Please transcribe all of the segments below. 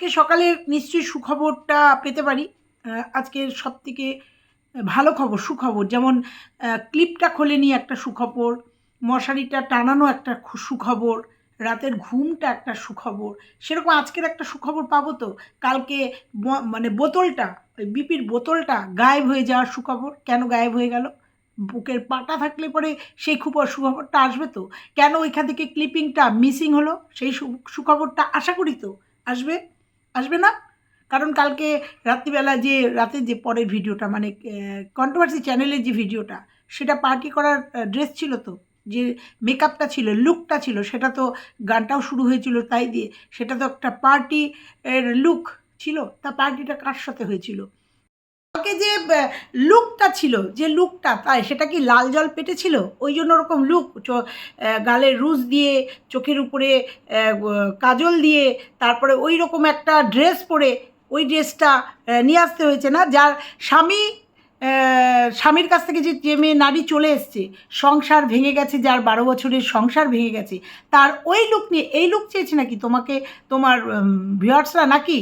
আজকে সকালে নিশ্চয়ই সুখবরটা পেতে পারি। আজকের সব থেকে ভালো খবর, সুখবর, যেমন ক্লিপটা খোলেনি একটা সুখবর, মশারিটা টানানো একটা সুখবর, রাতের ঘুমটা একটা সুখবর, সেরকম আজকের একটা সুখবর পাবো তো? কালকে মানে বোতলটা, ওই বিপির বোতলটা গায়েব হয়ে যাওয়ার সুখবর, কেন গায়েব হয়ে গেল? বুকের পাটা থাকলে পরে সেই খুব সুখবরটা আসবে তো? কেন ওইখান থেকে ক্লিপিংটা মিসিং হলো? সেই সুখবরটা আশা করি তো আসবে। আসবে না। কারণ কালকে রাত্রিবেলা যে রাতে যে পরের ভিডিওটা মানে কন্ট্রোভার্সি চ্যানেলের যে ভিডিওটা, সেটা পার্টি করার ড্রেস ছিল তো, যে মেকআপটা ছিল লুকটা ছিল, সেটা তো গানটাও শুরু হয়েছিল তাই দিয়ে, সেটা তো একটা পার্টি এর লুক ছিল, তা পার্টিটা কার সাথে হয়েছিল? কালকে যে লুকটা ছিল, যে লুকটা তাই সেটা কি লাল জল পেটে ছিল ওই জন্য ওরকম লুক গালে রুজ দিয়ে, চোখের উপরে কাজল দিয়ে, তারপরে ওই রকম একটা ড্রেস পরে ওই ড্রেসটা নিয়ে আসতে হয়েছে না? যার স্বামী স্বামীর কাছ থেকে যে যে মেয়ে, নারী চলে এসছে, সংসার ভেঙে গেছে, যার বারো বছরের সংসার ভেঙে গেছে, তার ওই লুক নিয়ে, এই লুক চেয়েছে নাকি তোমাকে, তোমার ভিউয়ার্সরা নাকি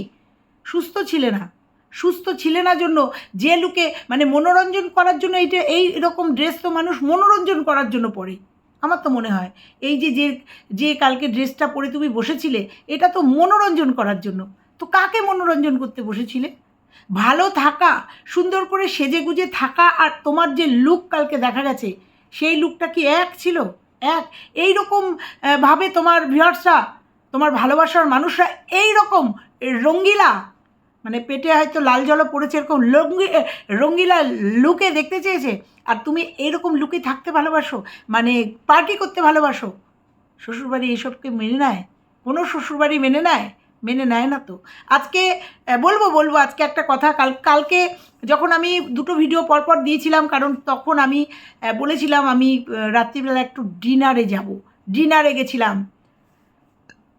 সুস্থ ছিলে না? সুস্থ ছিলে না জন্য, যে লুকে মানে মনোরঞ্জন করার জন্য এইটা, এই রকম ড্রেস তো মানুষ মনোরঞ্জন করার জন্য পরে। আমার তো মনে হয়, এই যে যে যে কালকে ড্রেসটা পরে তুমি বসেছিলে, এটা তো মনোরঞ্জন করার জন্য। তো কাকে মনোরঞ্জন করতে বসেছিলে? ভালো থাকা, সুন্দর করে সেজে গুজে থাকা আর তোমার যে লুক কালকে দেখা গেছে, সেই লুকটা কি এক ছিল? এক। এই রকম ভাবে তোমার ভিউয়ার্সরা তোমার ভালোবাসার মানুষরা এই রকম রঙ্গিলা মানে পেটে হয়তো লাল জলও পড়েছে, এরকম লঙ্গি রঙ্গিলা লুকে দেখতে চেয়েছে। আর তুমি এরকম লুকে থাকতে ভালোবাসো মানে পার্টি করতে ভালোবাসো, শ্বশুরবাড়ি এইসবকে মেনে নেয়? কোনো শ্বশুরবাড়ি মেনে নেয়? মেনে নেয় না তো। আজকে বলব বলব, আজকে একটা কথা, কাল, কালকে যখন আমি দুটো ভিডিও পরপর দিয়েছিলাম, কারণ তখন আমি বলেছিলাম আমি রাত্রিবেলা একটু ডিনারে যাব। ডিনারে গেছিলাম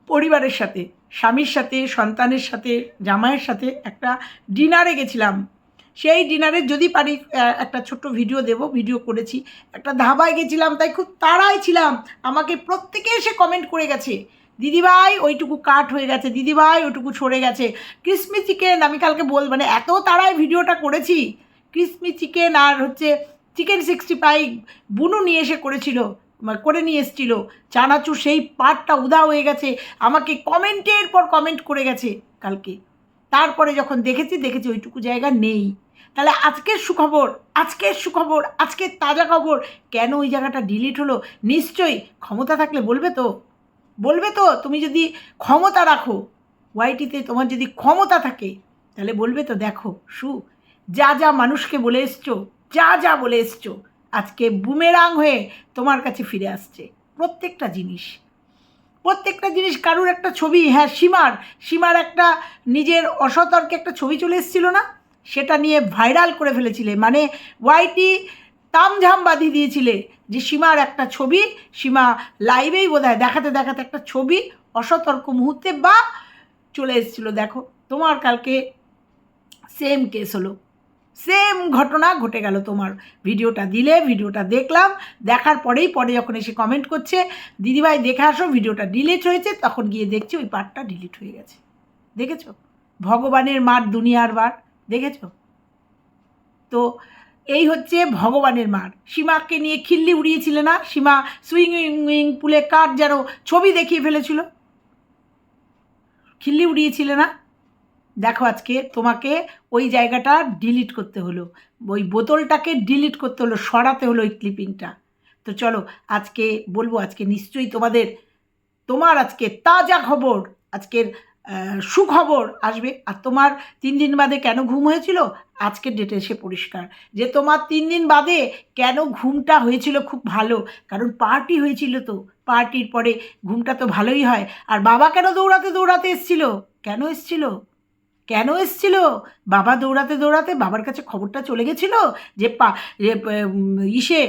পরিবারের সাথে। স্বামীর সাথে, সন্তানের সাথে, জামাইয়ের সাথে একটা ডিনারে গেছিলাম। সেই ডিনারে যদি পারি একটা ছোট্ট ভিডিও দেব, ভিডিও করেছি। একটা ধাবায় গেছিলাম, তাই খুব তাড়ায় ছিলাম। আমাকে প্রত্যেকে এসে কমেন্ট করে গেছে, দিদিভাই, ওইটুকু কাট হয়ে গেছে, দিদিভাই, ওইটুকু সরে গেছে। ক্রিসমি চিকেন আমি কালকে বল মানে এত তাড়ায় ভিডিওটা করেছি। ক্রিসমি চিকেন আর হচ্ছে চিকেন সিক্সটি ফাইভ বুনু নিয়ে এসে করেছিল। করে নিয়ে এসেছিল। চানাচু সেই পার্টটা উদা হয়ে গেছে। আমাকে কমেন্টের পর কমেন্ট করে গেছে কালকে। তারপরে যখন দেখেছি দেখেছি ওইটুকু জায়গা নেই। তাহলে আজকের সুখবর আজকের সুখবর, আজকের তাজা খবর। কেন ওই জায়গাটা ডিলিট হলো? নিশ্চয়ই ক্ষমতা থাকলে বলবে তো। বলবে তো, তুমি যদি ক্ষমতা রাখো ওয়াইটিতে তোমার যদি ক্ষমতা থাকে, তাহলে বলবে তো দেখো, সু, যা যা মানুষকে বলে এসছো, যা যা বলে এসছো আজকে বুমেরাং হয়ে তোমার কাছে ফিরে আসছে। প্রত্যেকটা জিনিস। প্রত্যেকটা জিনিস কারুর একটা ছবি? হ্যাঁ সীমার। সীমার একটা নিজের অসতর্কে একটা ছবি চলে এসেছিল না? সেটা নিয়ে ভাইরাল করে ফেলেছিলে। মানে ওয়াইটি তামঝাম বাঁধিয়ে দিয়েছিলে যে সীমার একটা ছবি, সীমা লাইভেই বোধ দেখাতে দেখাতে একটা ছবি অসতর্ক মুহূর্তে বা চলে এসেছিল। দেখো, তোমার কালকে সেম কেস হলো। সেম ঘটনা ঘটে গেল তোমার। ভিডিওটা দিলে, ভিডিওটা দেখলাম, দেখার পরেই পরে যখন এসে কমেন্ট করছে, দিদিভাই দেখে আসো, ভিডিওটা ডিলিট হয়েছে, তখন গিয়ে দেখছি ওই পার্টটা ডিলিট হয়ে গেছে। দেখেছ? ভগবানের মার দুনিয়ার বার, দেখেছ? তো এই হচ্ছে ভগবানের মার। সীমাকে নিয়ে খিল্লি উড়িয়েছিলে না? সীমা সুইমিং পুলে কার যেন ছবি দেখিয়ে ফেলেছিল? খিল্লি উড়িয়েছিলে না? দেখো আজকে তোমাকে ওই জায়গাটা ডিলিট করতে হলো। ওই বোতলটাকে ডিলিট করতে হলো, সরাতে হলো ওই ক্লিপিংটা তো চলো আজকে বলব, আজকে নিশ্চয়ই তোমাদের, তোমার আজকে তাজা খবর, আজকের সুখবর আসবে। আর তোমার তিন দিন বাদে কেন ঘুম হয়েছিল? আজকের ডেটে এসে পরিষ্কার। যে তোমার তিন দিন বাদে কেন ঘুমটা হয়েছিল খুব ভালো, কারণ পার্টি হয়েছিল তো। পার্টির পরে ঘুমটা তো ভালোই হয়। আর বাবা কেন দৌড়াতে দৌড়াতে এসছিল? কেন এসছিল? কেন এসছিল? বাবা দৌড়াতে দৌড়াতে বাবার কাছে খবরটা চলে গেছিল যে পা ইসে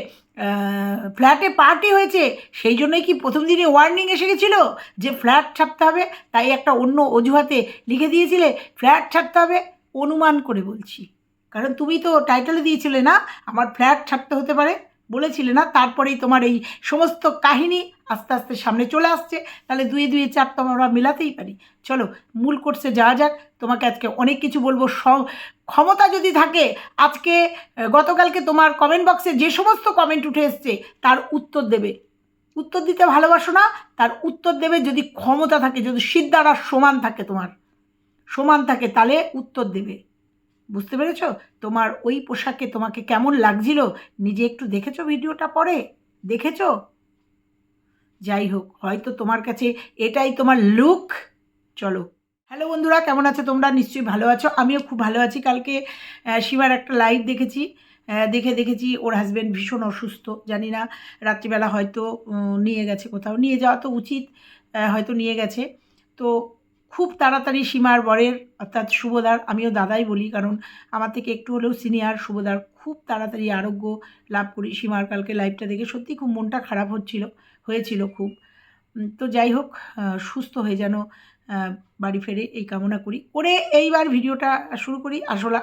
ফ্ল্যাটে পার্টি হয়েছে। সেই জন্যই কি প্রথম দিনে ওয়ার্নিং এসে গেছিল যে ফ্ল্যাট ছাড়তে হবে? তাই একটা অন্য অজুহাতে লিখে দিয়েছিলে, ফ্ল্যাট ছাড়তে হবে? অনুমান করে বলছি। কারণ তুমি তো টাইটেলে দিয়েছিলে না, আমার ফ্ল্যাট ছাড়তে হতে পারে। বলেছিলে না? তারপরেই তোমার এই সমস্ত কাহিনী আস্তে আস্তে সামনে চলে আসছে। তাহলে দুই দুই চার তো আমরা মিলাতেই পারি। চলো, মূল কোর্সে যাওয়া যাক। তোমাকে আজকে অনেক কিছু বলব। সব ক্ষমতা যদি থাকে, আজকে গতকালকে তোমার কমেন্ট বক্সে যে সমস্ত কমেন্ট উঠে এসছে, তার উত্তর দেবে। উত্তর দিতে ভালোবাসো না, তার উত্তর দেবে যদি ক্ষমতা থাকে, যদি সিদ্ধারা সমান থাকে তোমার। সমান থাকে, তাহলে উত্তর দেবে। বুঝতে পেরেছ? তোমার ওই পোশাকে তোমাকে কেমন লাগছিল? নিজে একটু দেখেছ ভিডিওটা পরে? দেখেছ? যাই হোক, হয়তো তোমার কাছে এটাই তোমার লুক চলো। হ্যালো বন্ধুরা, কেমন আছো তোমরা? নিশ্চয়ই ভালো আছো। আমিও খুব ভালো আছি। কালকে শিবার একটা লাইভ দেখেছি। দেখে দেখেছি ওর হাজব্যান্ড ভীষণ অসুস্থ, জানি না, রাত্রিবেলা হয়তো নিয়ে গেছে কোথাও। নিয়ে যাওয়া তো উচিত হয়তো নিয়ে গেছে। তো খুব তাড়াতাড়ি সীমার বরের, অর্থাৎ শুভদার আমিও দাদাই বলি, কারণ আমার থেকে একটু হলেও সিনিয়র শুভদার খুব তাড়াতাড়ি আরোগ্য লাভ করি সীমার। কালকে লাইফটা দেখে সত্যি খুব মনটা খারাপ হচ্ছিল, হয়েছিল খুব। তো যাই হোক সুস্থ হয়ে যেন বাড়ি ফেরে এই কামনা করি। করে এইবার ভিডিওটা শুরু করি। আসলে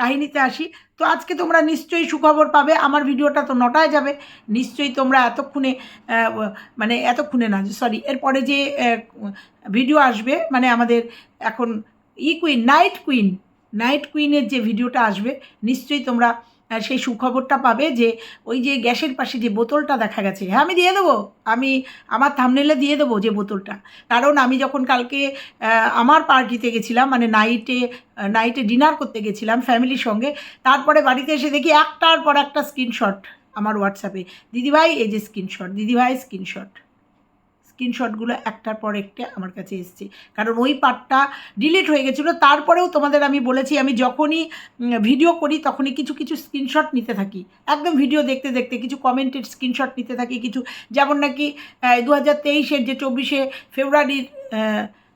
কাহিনীতে আসি। তো আজকে তোমরা নিশ্চয়ই সুখবর পাবে। আমার ভিডিওটা তো নটায় যাবে। নিশ্চয়ই তোমরা এতক্ষণে মানে এতক্ষণে না সরি এরপরে যে ভিডিও আসবে মানে আমাদের এখন ই কুইন নাইট কুইন নাইট কুইনের যে ভিডিওটা আসবে, নিশ্চয়ই তোমরা সেই সুখবরটা পাবে যে ওই যে গ্যাসের পাশে যে বোতলটা দেখা গেছে হ্যাঁ আমি দিয়ে দেবো। আমি আমার থামনেলে দিয়ে দেবো যে বোতলটা। কারণ আমি যখন কালকে আমার পার্টিতে গেছিলাম মানে নাইটে নাইটে ডিনার করতে গেছিলাম ফ্যামিলির সঙ্গে, তারপরে বাড়িতে এসে দেখি একটার পর একটা স্ক্রিনশট আমার হোয়াটসঅ্যাপে দিদিভাই, এই যে স্ক্রিনশট দিদিভাই স্ক্রিনশট স্ক্রিনশটগুলো একটার পর একটা আমার কাছে এসছে। কারণ ওই পার্টটা ডিলিট হয়ে গেছিল, তারপরেও তোমাদের আমি বলেছি, আমি যখনই ভিডিও করি তখনই কিছু কিছু স্ক্রিনশট নিতে থাকি। একদম ভিডিও দেখতে দেখতে, কিছু কমেন্টের স্ক্রিনশট নিতে থাকি, কিছু যেমন নাকি দু হাজার তেইশের যে চব্বিশে ফেব্রুয়ারির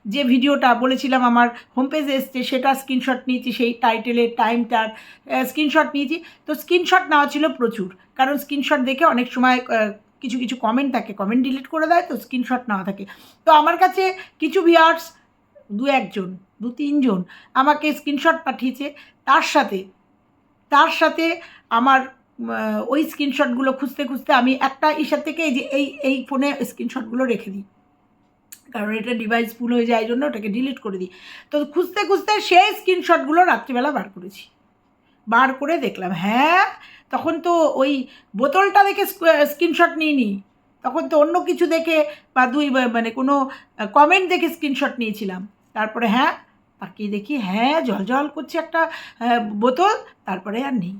যে ভিডিওটা বলেছিলাম আমার হোম পেজে এসছে, সেটা স্ক্রিনশট নিয়েছি, সেই টাইটেলের টাইমটার স্ক্রিনশট নিয়েছি। তো স্ক্রিনশট নেওয়া ছিল প্রচুর, কারণ স্ক্রিনশট দেখে অনেক সময় কিছু কিছু কমেন্ট থাকে। কমেন্ট ডিলিট করে দেয় তো স্ক্রিনশট নেওয়া থাকে। তো আমার কাছে কিছু ভিয়ার্স দু একজন, দু তিনজন আমাকে স্ক্রিনশট পাঠিয়েছে। তার সাথে তার সাথে আমার ওই স্ক্রিনশটগুলো খুঁজতে খুঁজতে আমি একটা ইসার থেকে এই যে, এই এই ফোনে স্ক্রিনশটগুলো রেখে দিই। কারণ এটা ডিভাইস ফুল হয়ে যায় জন্য ওটাকে ডিলিট করে দিই। তো খুঁজতে খুঁজতে সেই স্ক্রিনশটগুলো রাত্রিবেলা বার করেছি। বার করে দেখলাম হ্যাঁ তখন তো ওই বোতলটা দেখে স্ক্রিনশট নিইনি তখন তো অন্য কিছু দেখে বা দুই মানে কোনো কমেন্ট দেখে স্ক্রিনশট নিয়েছিলাম। তারপরে হ্যাঁ তাকিয়ে দেখি হ্যাঁ জল জল করছে একটা বোতল, তারপরে আর নেই।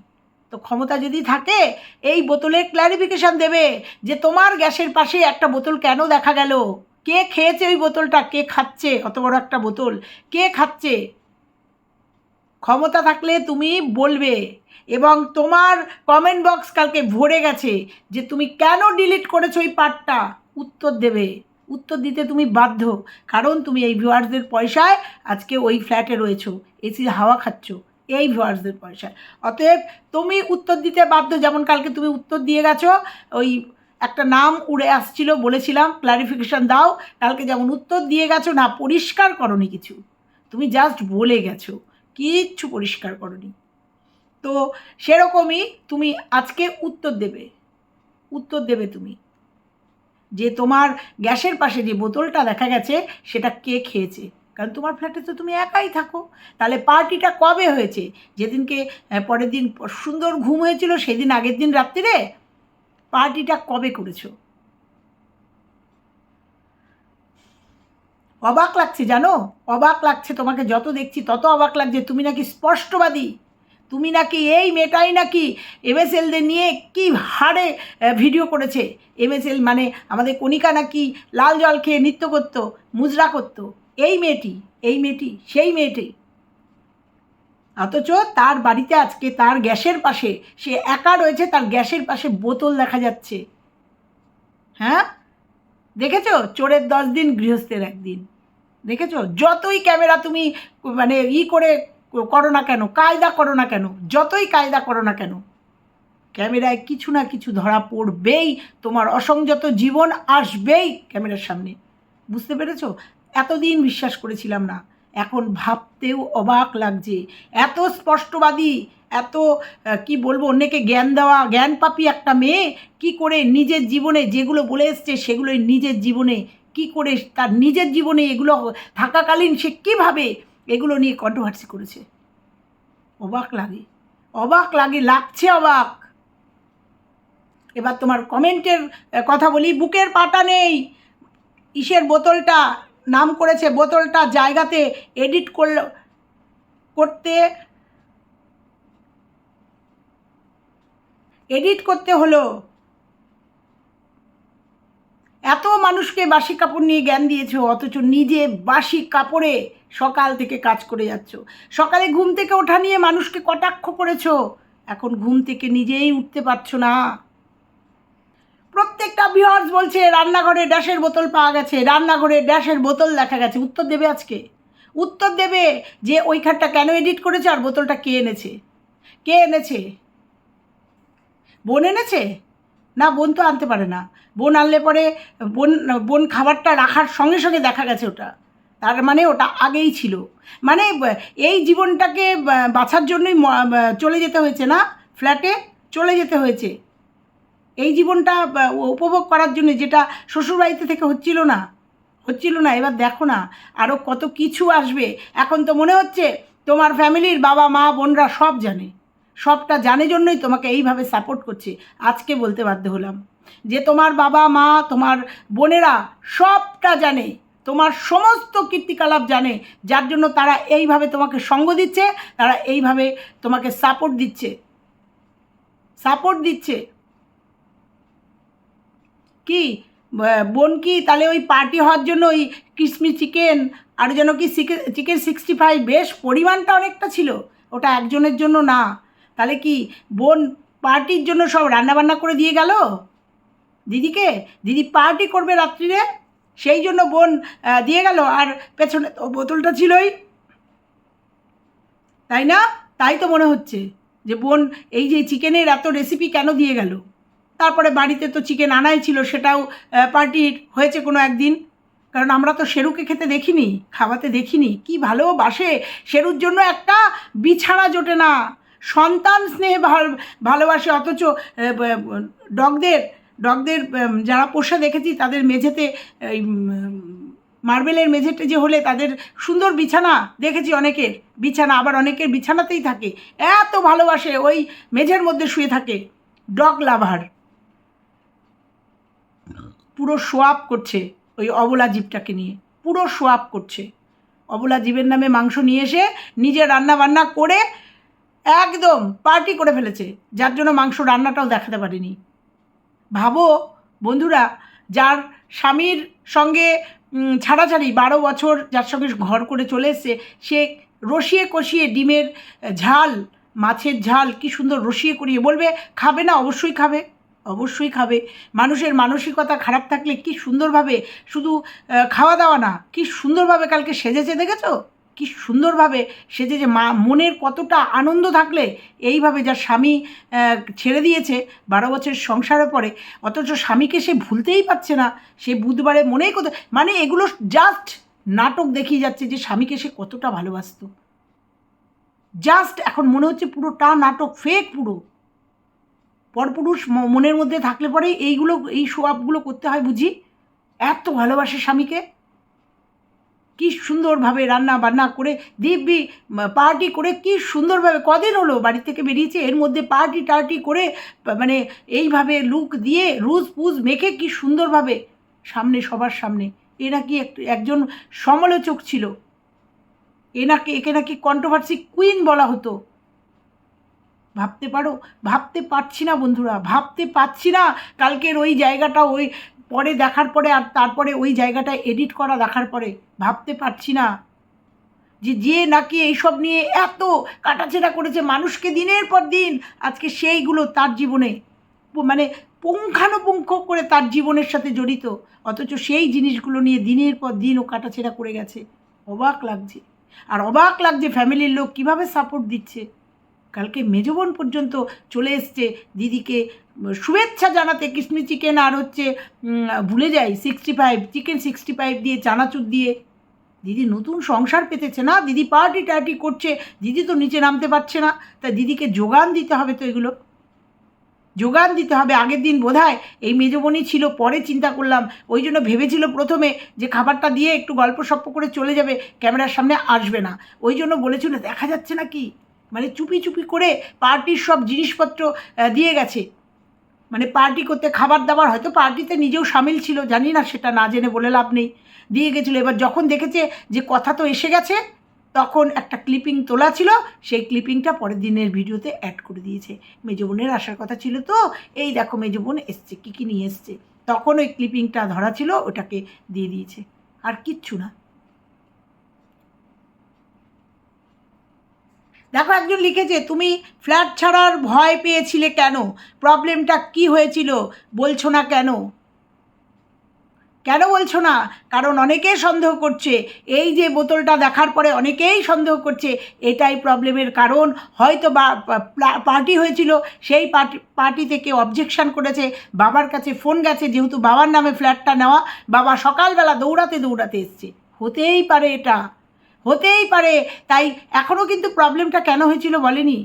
তো ক্ষমতা যদি থাকে, এই বোতলের ক্ল্যারিফিকেশান দেবে যে তোমার গ্যাসের পাশে একটা বোতল কেন দেখা গেল? কে খেয়েছে ওই বোতলটা? কে খাচ্ছে? অত বড় একটা বোতল। কে খাচ্ছে? ক্ষমতা থাকলে তুমি বলবে এবং তোমার কমেন্ট বক্স কালকে ভরে গেছে যে তুমি কেন ডিলিট করেছ ওই পার্টটা উত্তর দেবে। উত্তর দিতে তুমি বাধ্য, কারণ তুমি এই ভিউয়ার্সদের পয়সায় আজকে ওই ফ্ল্যাটে রয়েছো এসি হাওয়া খাচ্ছ, এই ভিউয়ার্সদের পয়সায়। অতএব তুমি উত্তর দিতে বাধ্য, যেমন কালকে তুমি উত্তর দিয়ে গেছো, ওই একটা নাম উড়ে আসছিল, বলেছিলাম ক্লারিফিকেশান দাও, কালকে যেমন উত্তর দিয়ে গেছো, না পরিষ্কার করনি কিছু, তুমি জাস্ট বলে গেছো। কিচ্ছু পরিষ্কার করনি। তো সেরকমই তুমি আজকে উত্তর দেবে। উত্তর দেবে তুমি। যে তোমার গ্যাসের পাশে যে বোতলটা দেখা গেছে, সেটা কে খেয়েছে? কারণ তোমার ফ্ল্যাটে তো তুমি একাই থাকো। তাহলে পার্টিটা কবে হয়েছে? যেদিনকে পরের দিন সুন্দর ঘুম হয়েছিল, সেদিন আগের দিন রাত্রিরে? পার্টিটা কবে করেছ? অবাক লাগছে জানো? অবাক লাগছে তোমাকে যত দেখছি তত অবাক লাগছে। তুমি নাকি স্পষ্টবাদী। তুমি নাকি এই মেয়েটাই নাকি এমএসএলদের নিয়ে কি হারে ভিডিও করেছে। এমএসএল মানে আমাদের কণিকা নাকি লাল জল খেয়ে নৃত্য করতো, মুজরা করতো। এই মেয়েটি এই মেয়েটি, সেই মেয়েটি। অথচ তার বাড়িতে আজকে তার গ্যাসের পাশে, সে একা রয়েছে, তার গ্যাসের পাশে বোতল দেখা যাচ্ছে। হ্যাঁ? দেখেছ? চোরের দশ দিন, গৃহস্থের একদিন। দেখেছ? যতই ক্যামেরা তুমি মানে ই করে করো না কেন, কায়দা করো না কেন, যতই কায়দা করো না কেন, ক্যামেরায় কিছু না কিছু ধরা পড়বেই, তোমার অসংযত জীবন আসবেই ক্যামেরার সামনে। বুঝতে পেরেছ? এতদিন বিশ্বাস করেছিলাম না। এখন ভাবতেও অবাক লাগছে। এত স্পষ্টবাদী এত কি বলব, অন্যকে জ্ঞান দেওয়া, জ্ঞান পাপি একটা মেয়ে কি করে নিজের জীবনে যেগুলো বলে এসছে সেগুলোই নিজের জীবনে কি করে তার নিজের জীবনে এগুলো থাকাকালীন সে কীভাবে এগুলো নিয়ে কন্ট্রোভার্সি করেছে? অবাক লাগে অবাক লাগে, লাগছে অবাক। এবার তোমার কমেন্টের কথা বলি, বুকের পাটা নেই, ইসের বোতলটা, নাম করেছে বোতলটা জায়গাতে এডিট করল, করতে এডিট করতে হলো। এত মানুষকে বাসি কাপড় নিয়ে জ্ঞান দিয়েছ, অথচ নিজে বাসি কাপড়ে সকাল থেকে কাজ করে যাচ্ছ। সকালে ঘুম থেকে ওঠা নিয়ে মানুষকে কটাক্ষ করেছ, এখন ঘুম থেকে নিজেই উঠতে পারছ না। প্রত্যেকটা ভিউয়ার্স বলছে, রান্নাঘরে ড্যাশের বোতল পাওয়া গেছে, রান্নাঘরে ড্যাশের বোতল দেখা গেছে। উত্তর দেবে আজকে। উত্তর দেবে যে, ওইখানটা কেন এডিট করেছে আর বোতলটা কে এনেছে? কে এনেছে? বোন এনেছে? না, বোন তো আনতে পারে না। বোন আনলে পরে বোন বোন খাবারটা রাখার সঙ্গে সঙ্গে দেখা গেছে ওটা। তার মানে ওটা আগেই ছিল। মানে এই জীবনটাকে বা- বাঁচার জন্যই চলে যেতে হয়েছে না? ফ্ল্যাটে চলে যেতে হয়েছে। এই জীবনটা উপভোগ করার জন্য যেটা শ্বশুরবাড়িতে থেকে হচ্ছিল না হচ্ছিল না, এবার দেখো না আরও কত কিছু আসবে। এখন তো মনে হচ্ছে তোমার ফ্যামিলির বাবা মা বোনরা সব জানে। সবটা জানে জন্যই তোমাকে এইভাবে সাপোর্ট করছে। আজকে বলতে বাধ্য হলাম যে তোমার বাবা, মা, তোমার বোনেরা সবটা জানে, তোমার সমস্ত কীর্তিকলাপ জানে, যার জন্য তারা এইভাবে তোমাকে সঙ্গ দিচ্ছে, তারা এইভাবে তোমাকে সাপোর্ট দিচ্ছে। সাপোর্ট দিচ্ছে। কি? বোন কি? তাহলে ওই পার্টি হওয়ার জন্য ওই কিসমি চিকেন আর যেন কি চিকেন সিক্সটি ফাইভ বেশ পরিমাণটা অনেকটা ছিল। ওটা একজনের জন্য না। তাহলে কি বোন পার্টির জন্য সব রান্নাবান্না করে দিয়ে গেল? দিদিকে? দিদি পার্টি করবে রাত্রিরে? সেই জন্য বোন দিয়ে গেল। আর পেছনে তো বোতলটা ছিলই। তাই না? তাই তো মনে হচ্ছে যে বোন এই যে চিকেনের এত রেসিপি কেন দিয়ে গেল? তারপরে বাড়িতে তো চিকেন আনাই ছিল, সেটাও পার্টির হয়েছে কোনো একদিন। কারণ আমরা তো শেরুকে খেতে দেখিনি, খাওয়াতে দেখিনি। কি ভালোবাসে শেরুর জন্য একটা বিছানা জোটে না। সন্তান স্নেহে ভাল- ভালোবাসে, অথচ ডগদের ডগদের যারা পোষা দেখেছি, তাদের মেঝেতে মার্বেলের মেঝেতে যে হলে তাদের সুন্দর বিছানা দেখেছি অনেকের। বিছানা, আবার অনেকের বিছানাতেই থাকে। এত ভালোবাসে, ওই মেঝের মধ্যে শুয়ে থাকে ডগ লাভার। পুরো সোয়াপ করছে ওই অবলা জীবটাকে নিয়ে। পুরো সোয়াপ করছে। অবলা জীবের নামে মাংস নিয়ে এসে নিজে রান্না বান্না করে একদম পার্টি করে ফেলেছে, যার জন্য মাংস রান্নাটাও দেখাতে পারেনি। ভাবো, বন্ধুরা, যার স্বামীর সঙ্গে ছাড়াছাড়ি বারো বছর যার সঙ্গে ঘর করে চলে এসছে, সে রসিয়ে কষিয়ে ডিমের ঝাল, মাছের ঝাল কি সুন্দর রসিয়ে করিয়ে বলবে, খাবে না, অবশ্যই খাবে অবশ্যই খাবে। মানুষের মানসিকতা খারাপ থাকলে কি সুন্দরভাবে শুধু খাওয়া দাওয়া না, কি সুন্দরভাবে কালকে সেজেছে, দেখেছ? কি সুন্দরভাবে সে যে মা, মনের কতটা আনন্দ থাকলে এইভাবে যার স্বামী ছেড়ে দিয়েছে বারো বছর সংসারের পরে, অথচ স্বামীকে সে ভুলতেই পারছে না। সে বুধবারে মনেই কত মানে এগুলো জাস্ট নাটক দেখিয়ে যাচ্ছে যে স্বামীকে সে কতটা ভালোবাসতো। জাস্ট এখন মনে হচ্ছে পুরোটা নাটক ফেক পুরো। পরপুরুষ মনের মধ্যে থাকলে পরে এইগুলো, এই সোয়াবগুলো করতে হয় বুঝি? এত ভালোবাসে স্বামীকে। কি সুন্দরভাবে রান্না বান্না করে, দিব্যি পার্টি করে, কি সুন্দরভাবে, কদিন হলো বাড়ি থেকে বেরিয়েছে, এর মধ্যে পার্টি টার্টি করে মানে এইভাবে লুক দিয়ে রুজ পুজ মেখে কি সুন্দরভাবে সামনে, সবার সামনে। এ নাকি এক- একজন সমালোচক ছিল। এ নাকি, একে নাকি কন্ট্রোভার্সি কুইন বলা হতো। ভাবতে পারো? ভাবতে পারছি না বন্ধুরা, ভাবতে পারছি না। কালকের ওই জায়গাটা, ওই পরে দেখার পরে আর তারপরে ওই জায়গাটা এডিট করা দেখার পরে ভাবতে পারছি না যে যে নাকি এইসব নিয়ে এত কাটাছেড়া করেছে মানুষকে দিনের পর দিন। আজকে সেইগুলো তার জীবনে মানে পুঙ্খানুপুঙ্খ করে তার জীবনের সাথে জড়িত। অথচ সেই জিনিসগুলো নিয়ে দিনের পর দিন ও কাটাছেড়া করে গেছে। অবাক লাগছে। আর অবাক লাগছে ফ্যামিলির লোক কীভাবে সাপোর্ট দিচ্ছে? কালকে মেজবন পর্যন্ত চলে এসছে। দিদিকে শুভেচ্ছা জানাতে কিসমি চিকেন আর হচ্ছে ভুলে যাই sixty five chicken sixty five দিয়ে, চানাচুর দিয়ে। দিদি নতুন সংসার পেতেছে না, দিদি পার্টি টার্টি করছে, দিদি তো নিচে নামতে পারছে না, তা দিদিকে যোগান দিতে হবে তো এগুলো। যোগান দিতে হবে আগের দিন বোধহয়, এই মেজবনি ছিল, পরে চিন্তা করলাম, ওই জন্য ভেবেছিল প্রথমে যে খাবারটা দিয়ে একটু গল্প সপ্প করে চলে যাবে, ক্যামেরার সামনে আসবে না। ওই জন্য বলেছিল, দেখা যাচ্ছে না কি? মানে চুপি চুপি করে পার্টির সব জিনিসপত্র দিয়ে গেছে। মানে পার্টি করতে খাবার দাবার হয়তো পার্টিতে নিজেও সামিল ছিল, জানি না সেটা না জেনে বলে লাভ নেই। দিয়ে গেছিল। এবার যখন দেখেছে যে কথা তো এসে গেছে, তখন একটা ক্লিপিং তোলা ছিল, সেই ক্লিপিংটা পরের দিনের ভিডিওতে অ্যাড করে দিয়েছে। মেজো বোনের আসার কথা ছিল তো, এই দেখো মেজো বোন এসছে, কী কী নিয়ে এসছে। তখন ওই ক্লিপিংটা ধরা ছিল, ওটাকে দিয়ে দিয়েছে। আর কিচ্ছু না। দেখো একজন লিখেছে, তুমি ফ্ল্যাট ছাড়ার ভয় পেয়েছিলে কেন? প্রবলেমটা কি হয়েছিল? বলছো না কেন? কেন বলছো না? কারণ অনেকেই সন্দেহ করছে। এই যে বোতলটা দেখার পরে অনেকেই সন্দেহ করছে, এটাই প্রবলেমের কারণ। হয়তো বা পার্টি হয়েছিল, সেই পার্টি পার্টি থেকে অবজেকশান করেছে, বাবার কাছে ফোন গেছে, যেহেতু বাবার নামে ফ্ল্যাটটা নেওয়া, বাবা সকালবেলা দৌড়াতে দৌড়াতে এসছে। হতেই পারে এটা। হতেই পারে। তাই এখনও কিন্তু প্রবলেমটা কেন হয়েছিল বলেনি?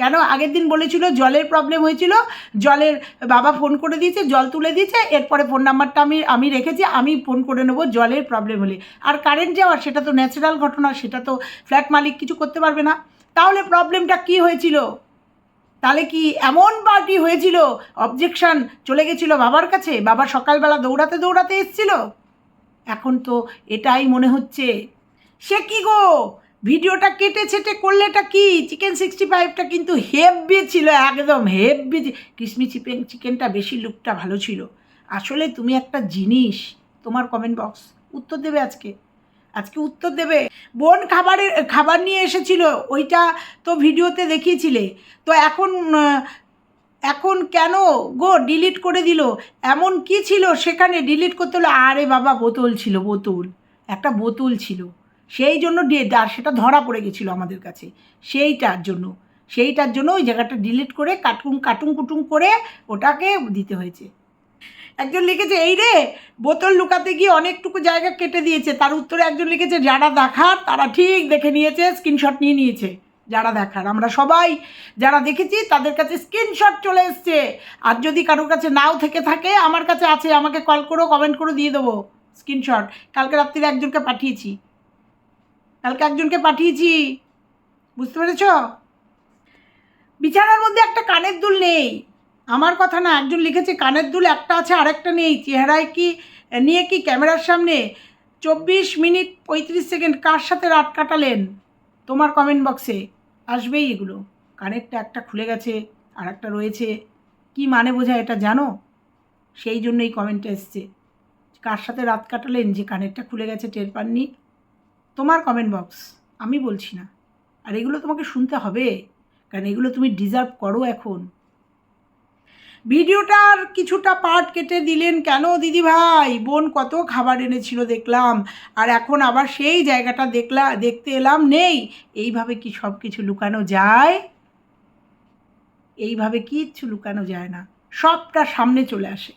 কেন আগের দিন বলেছিল জলের প্রবলেম হয়েছিল? জলের বাবা ফোন করে দিয়েছে, জল তুলে দিয়েছে, এরপরে ফোন নাম্বারটা আমি আমি রেখেছি, আমি ফোন করে নেব, জলের প্রবলেম হলে। আর কারেন্ট যাওয়ার, সেটা তো ন্যাচারাল ঘটনা, সেটা তো ফ্ল্যাট মালিক কিছু করতে পারবে না। তাহলে প্রবলেমটা কি হয়েছিল? তাহলে কি এমন পার্টি হয়েছিল? অবজেকশন চলে গেছিল বাবার কাছে? বাবা সকালবেলা দৌড়াতে দৌড়াতে এসছিল? এখন তো এটাই মনে হচ্ছে। সে কি গো? ভিডিওটা কেটে ছেটে করলেটা কি? চিকেন সিক্সটি ফাইভটা কিন্তু হেভি ছিল, একদম হেভি কিসমি চিকেন চিকেনটা বেশি লুকটা ভালো ছিল। আসলে তুমি একটা জিনিস তোমার কমেন্ট বক্স উত্তর দেবে আজকে। আজকে উত্তর দেবে। বোন খাবারের, খাবার নিয়ে এসেছিল, ওইটা তো ভিডিওতে দেখিয়েছিলে। তো এখন এখন কেন গো ডিলিট করে দিল? এমন কি ছিল সেখানে ডিলিট করতে হলো? আরে বাবা, বোতল ছিল, বোতল। একটা বোতল ছিল। সেই জন্য আর সেটা ধরা পড়ে গেছিল আমাদের কাছে। সেইটার জন্য। সেইটার জন্য ওই জায়গাটা ডিলিট করে কাটুন কাটুন কুটুম করে ওটাকে দিতে হয়েছে। একজন লিখেছে, এই রে, বোতল লুকাতে গিয়ে অনেকটুকু জায়গা কেটে দিয়েছে। তার উত্তরে একজন লিখেছে, যারা দেখার, তারা ঠিক দেখে নিয়েছে স্ক্রিনশট নিয়ে নিয়েছে, যারা দেখার। আমরা সবাই যারা দেখেছি, তাদের কাছে স্ক্রিনশট চলে এসছে। আর যদি কারোর কাছে নাও থেকে থাকে, আমার কাছে আছে, আমাকে কল করো কমেন্ট করে, দিয়ে দেবো স্ক্রিনশট কালকে রাত্রিরে একজনকে পাঠিয়েছি। কালকে একজনকে পাঠিয়েছি। বুঝতে পেরেছ? বিছানার মধ্যে একটা কানের দুল নেই। আমার কথা না, একজন লিখেছে, কানের দুল একটা আছে, আরেকটা নেই। চেহারায় কি, নিয়ে কি ক্যামেরার সামনে চব্বিশ মিনিট পঁয়ত্রিশ সেকেন্ড কার সাথে রাত কাটালেন? তোমার কমেন্ট বক্সে আসবেই এগুলো। কানেরটা একটা খুলে গেছে আর একটা রয়েছে। কি মানে বোঝায় এটা, জানো? সেই জন্যই কমেন্টটা এসছে। কার সাথে রাত কাটালেন যে কানেরটা খুলে গেছে, টের পাননি? তোমার কমেন্ট বক্স আমি বলছি না। আর এগুলো তোমাকে শুনতে হবে, কারণ এগুলো তুমি ডিজার্ভ করো এখন। ভিডিওটার কিছুটা পার্ট কেটে দিলেন কেন দিদি ভাই বোন কত খাবার এনেছিল দেখলাম, আর এখন আবার সেই জায়গাটা দেখলা, দেখতে এলাম, নেই। এইভাবে কি সব কিছু লুকানো যায়? এইভাবে কিচ্ছু লুকানো যায় না। সবটা সামনে চলে আসে।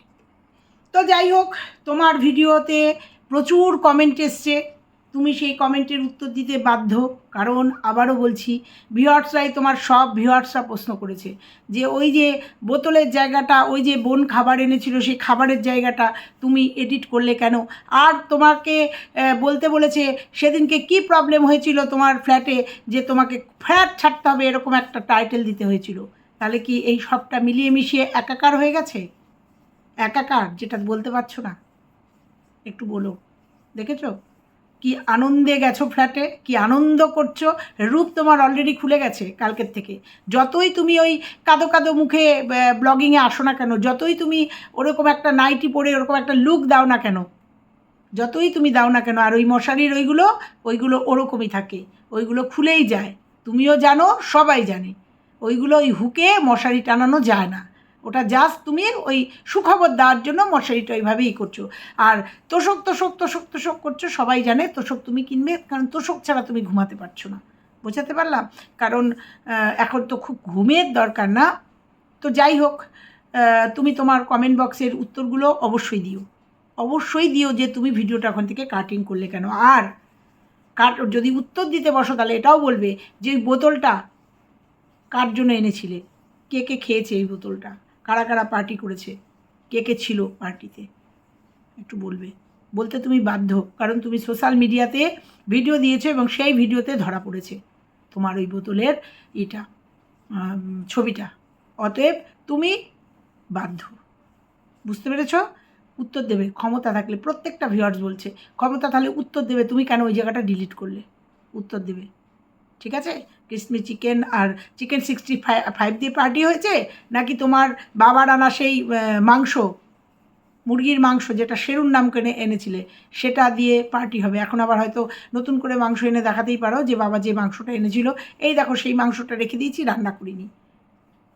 তো যাই হোক, তোমার ভিডিওতে প্রচুর কমেন্ট এসছে। তুমি সেই কমেন্টের উত্তর দিতে বাধ্য। কারণ আবারও বলছি ভিওয়ার্সরাই তোমার সব ভিওয়ার্সরা প্রশ্ন করেছে যে ওই যে বোতলের জায়গাটা, ওই যে বোন খাবার এনেছিল, সেই খাবারের জায়গাটা তুমি এডিট করলে কেন? আর তোমাকে বলতে বলেছে, সেদিনকে কি প্রবলেম হয়েছিল তোমার ফ্ল্যাটে যে তোমাকে ফ্ল্যাট ছাড়তে হবে এরকম একটা টাইটেল দিতে হয়েছিল? তাহলে কি এই সবটা মিলিয়ে মিশিয়ে একাকার হয়ে গেছে? একাকার, যেটা বলতে পারছ না। একটু বলো। দেখেছ? কি আনন্দে গেছো ফ্ল্যাটে? কি আনন্দ করছ? রূপ তোমার অলরেডি খুলে গেছে কালকের থেকে। যতই তুমি ওই কাদো কাদো মুখে ব্লগিংয়ে আসো না কেন, যতই তুমি ওরকম একটা নাইটি পরে ওরকম একটা লুক দাও না কেন, যতই তুমি দাও না কেন, আর ওই মশারির ওইগুলো ওইগুলো ওরকমই থাকে, ওইগুলো খুলেই যায়। তুমিও জানো, সবাই জানে। ওইগুলো ওই হুকে মশারি টানানো যায় না। ওটা জাস্ট তুমি ওই সুখবর দেওয়ার জন্য মশারিটা ওইভাবেই করছ। আর তোষক তোষক তোষক তোষক করছ, সবাই জানে তোষক তুমি কিনবে, কারণ তোষক ছাড়া তুমি ঘুমাতে পারছ না। বোঝাতে পারলাম? কারণ এখন তো খুব ঘুমের দরকার না। তো যাই হোক তুমি তোমার কমেন্ট বক্সের উত্তরগুলো অবশ্যই দিও। অবশ্যই দিও যে তুমি ভিডিওটা এখন থেকে কাটিং করলে কেন। আর কার, যদি উত্তর দিতে বসো তাহলে এটাও বলবে যে ওই বোতলটা কার জন্য এনেছিলে? কে কে খেয়েছে এই বোতলটা? কারা কারা পার্টি করেছে? কে কে ছিল পার্টিতে একটু বলবে। বলতে তুমি বাধ্য, কারণ তুমি সোশ্যাল মিডিয়াতে ভিডিও দিয়েছ এবং সেই ভিডিওতে ধরা পড়েছে তোমার ওই বোতলের এটা ছবিটা। অতএব তুমি বাধ্য। বুঝতে পেরেছ? উত্তর দেবে, ক্ষমতা থাকলে প্রত্যেকটা ভিউয়ার্স বলছে, ক্ষমতা তাহলে উত্তর দেবে তুমি কেন ওই জায়গাটা ডিলিট করলে? উত্তর দেবে। ঠিক আছে? ক্রিসমি চিকেন আর চিকেন সিক্সটি ফাইভ দিয়ে পার্টি হয়েছে? নাকি তোমার বাবার আনা সেই মাংস, মুরগির মাংস যেটা শেরুর নাম কেনে, এনেছিলে, সেটা দিয়ে পার্টি হবে। এখন আবার হয়তো নতুন করে মাংস এনে দেখাতেই পারো যে বাবা যে মাংসটা এনেছিল। এই দেখো সেই মাংসটা রেখে দিয়েছি, রান্না করিনি।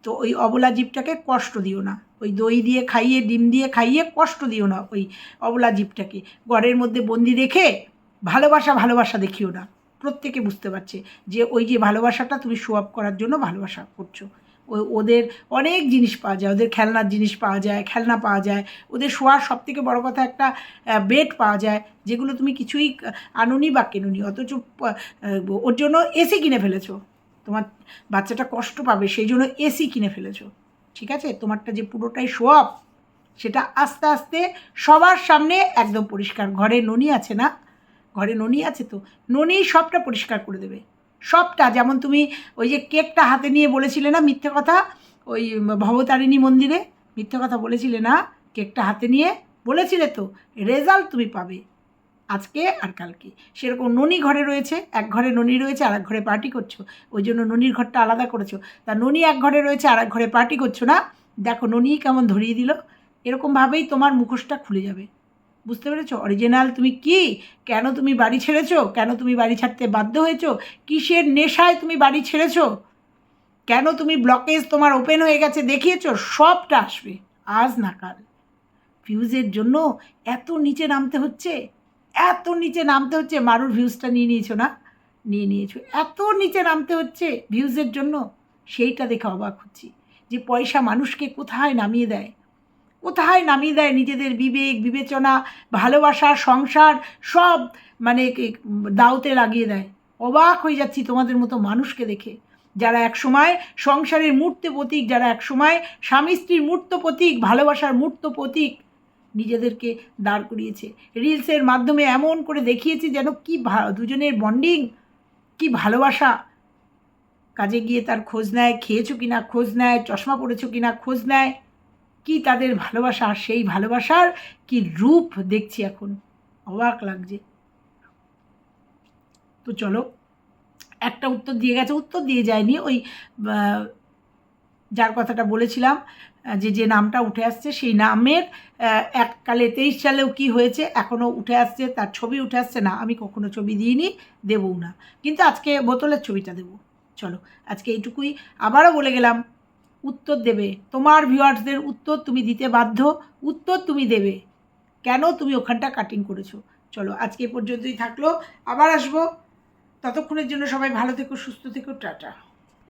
তো ওই অবলা জীবটাকে কষ্ট দিও না। ওই দই দিয়ে খাইয়ে, ডিম দিয়ে খাইয়ে কষ্ট দিও না ওই অবলা জীবটাকে। ঘরের মধ্যে বন্দি রেখে ভালোবাসা ভালোবাসা দেখিও না। প্রত্যেকে বুঝতে পারছে যে ওই যে ভালোবাসাটা তুমি শো আপ করার জন্য ভালোবাসা করছ। ওই ওদের অনেক জিনিস পাওয়া যায়, ওদের খেলনার জিনিস পাওয়া যায়, খেলনা পাওয়া যায়, ওদের শোয়ার সব থেকে বড়ো কথা একটা বেড পাওয়া যায়, যেগুলো তুমি কিছুই আনুনি বা কেনুনি, অথচ ওর জন্য এসি কিনে ফেলেছো। তোমার বাচ্চাটা কষ্ট পাবে, সেই জন্য এসি কিনে ফেলেছো। ঠিক আছে? তোমারটা যে পুরোটাই শো আপ সেটা আস্তে আস্তে সবার সামনে একদম পরিষ্কার, ঘরে ননি আছে না ঘরে ননি আছে তো, ননি সবটা পরিষ্কার করে দেবে। সবটা, যেমন তুমি ওই যে কেকটা হাতে নিয়ে বলেছিলে না মিথ্যে কথা, ওই ভবতারিণী মন্দিরে, মিথ্যে কথা বলেছিলে না, কেকটা হাতে নিয়ে বলেছিলে তো, রেজাল্ট তুমি পাবে। আজকে আর কালকে। সেরকম ননি ঘরে রয়েছে, এক ঘরে ননি রয়েছে আর এক ঘরে পার্টি করছ। ওই জন্য ননির ঘরটা আলাদা করেছ। তা ননি এক ঘরে রয়েছে আর এক ঘরে পার্টি করছ না? দেখো ননি কেমন ধরিয়ে দিল। এরকমভাবেই তোমার মুখোশটা খুলে যাবে। বুঝতে পেরেছ? অরিজিনাল তুমি কি? কেন তুমি বাড়ি ছেড়েছো? কেন তুমি বাড়ি ছাড়তে বাধ্য হয়েছো? কিসের নেশায় তুমি বাড়ি ছেড়েছো? কেন তুমি ব্লকেজ তোমার ওপেন হয়ে গেছে দেখিয়েছো? সবটা আসবে। আজ না কাল। ভিউজের জন্য এত নিচে নামতে হচ্ছে। এত নিচে নামতে হচ্ছে। মারুর ভিউজটা নিয়ে নিয়েছো না? নিয়ে নিয়েছো। এত নিচে নামতে হচ্ছে ভিউজের জন্য। সেইটা দেখে অবাক হচ্ছি। যে পয়সা মানুষকে কোথায় নামিয়ে দেয়? কোথায় নামিয়ে দেয় নিজেদের বিবেক, বিবেচনা, ভালোবাসা, সংসার, সব মানে কি- দাওতে লাগিয়ে দেয়। অবাক হয়ে যাচ্ছি তোমাদের মতো মানুষকে দেখে। যারা একসময় সংসারের মূর্ত প্রতীক, যারা একসময় স্বামী স্ত্রীর মূর্ত প্রতীক, ভালোবাসার মূর্ত প্রতীক নিজেদেরকে দাঁড় করিয়েছে। রিলসের মাধ্যমে এমন করে দেখিয়েছে যেন কি দুজনের বন্ডিং কি ভালোবাসা। কাজে গিয়ে তার খোঁজ নেয়, খেয়েছো কিনা খোঁজ নেয়, চশমা পরেছো কিনা খোঁজ নেয়। কি তাদের ভালোবাসা আর সেই ভালোবাসার কি রূপ দেখছি এখন? অবাক লাগছে। তো চলো, একটা উত্তর দিয়ে গেছে। উত্তর দিয়ে যায়নি, ওই যার কথাটা বলেছিলাম যে যে নামটা উঠে আসছে, সেই নামের এককালে তেইশ সালেও কি হয়েছে এখনও উঠে আসছে, তার ছবি উঠে আসছে, না, আমি কখনো ছবি দিইনি, দেবও না। কিন্তু আজকে বোতলের ছবিটা দেবো। চলো, আজকে এইটুকুই। আবারও বলে গেলাম উত্তর দেবে। তোমার ভিউয়ার্সদের উত্তর তুমি দিতে বাধ্য, উত্তর তুমি দেবে। কেন তুমি ওখানটা কাটিং করেছ? চলো, আজকে পর্যন্তই থাকল। আবার আসব। ততক্ষণের জন্য সবাই ভালো থেকো, সুস্থ থেকো, টাটা।